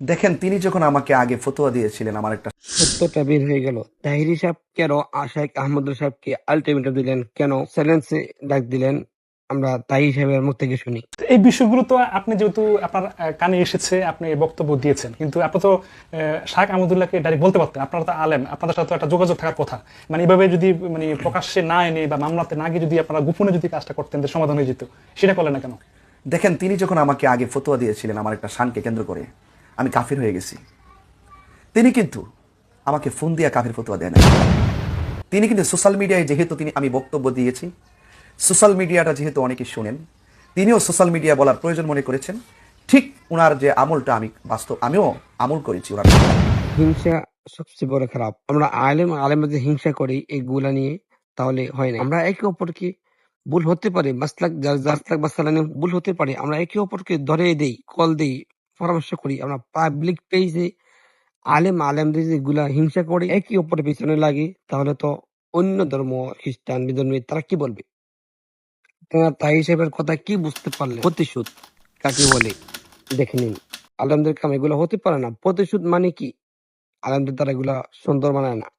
দেখেন তিনি যখন আমাকে আগে ফতোয়া দিয়েছিলেন আমার একটা সত্যটা বের হয়ে গেল। তাহিরি সাহেব কেন আশাক আহমদুল সাহেবকে আলটিমেটাম দিলেন? কেন? সাইলেন্সে ডাক দিলেন। আমরা তাহির সাহেবের মুখ থেকে শুনি। এই বিষয়গুলো তো আপনি যেহেতু আপনার কানে এসেছে আপনি বক্তব্য দিয়েছেন। কিন্তু আপনি তো শাহ আহমদুল্লাহকে ডাইরেক্ট বলতে পারতেন। আপনারা তো আলেম। আপনাদের সাথে একটা যোগাযোগ থাকার কথা। মানে এভাবে যদি মানে প্রকাশ্যে না এনে বা মামলাতে না গিয়ে যদি আপনারা গোপনে যদি কাজটা করতেন সমাধান হয়ে যেত সেটা করলেন না কেন? দেখেন তিনি যখন আমাকে আগে ফতোয়া দিয়েছিলেন আমার একটা শানকে কেন্দ্র করে আমি কাফির হয়ে গেছি। তিনি কিন্তু আমাকে ফোন দিয়ে কাফির ফতোয়া দেন তিনি কিন্তু সোশ্যাল মিডিয়ায় যেহেতু তিনি আমি বক্তব্য দিয়েছি সোশ্যাল মিডিয়াটা যেহেতু অনেকে শোনেন, তিনিও সোশ্যাল মিডিয়া বলার প্রয়োজন মনে করেছেন, ঠিক ওনার যে আমলটা আমি বাস্তব, আমিও আমল করেছি ওনার হিংসা সবচেয়ে বড় খারাপ। আমরা আলেম আলেম যে হিংসা করি এগুলা নিয়ে তাহলে হয় না। আমরা একে অপরকে ভুল হতে পারে, মাসলাক জাসলাক ভুল হতে পারে, আমরা একে অপরকে ধরে দেই, কল দেই পরামর্শ করি। আমরা পাবলিক পেজে আলেম আলেমদের যেগুলা হিংসা করে একে অপরের পিছনে লাগে, তাহলে তো অন্য ধর্ম খ্রিস্টান বিধর্মী তারা কি বলবে? আপনারা তাই হিসেবের কথা কি বুঝতে পারলে? প্রতিশোধ কাকে বলে? দেখে নিন। আলেমদের কাম এগুলো হতে পারে না। প্রতিশোধ মানে কি? আলেমদের দ্বারা এগুলা সুন্দর মানায় না।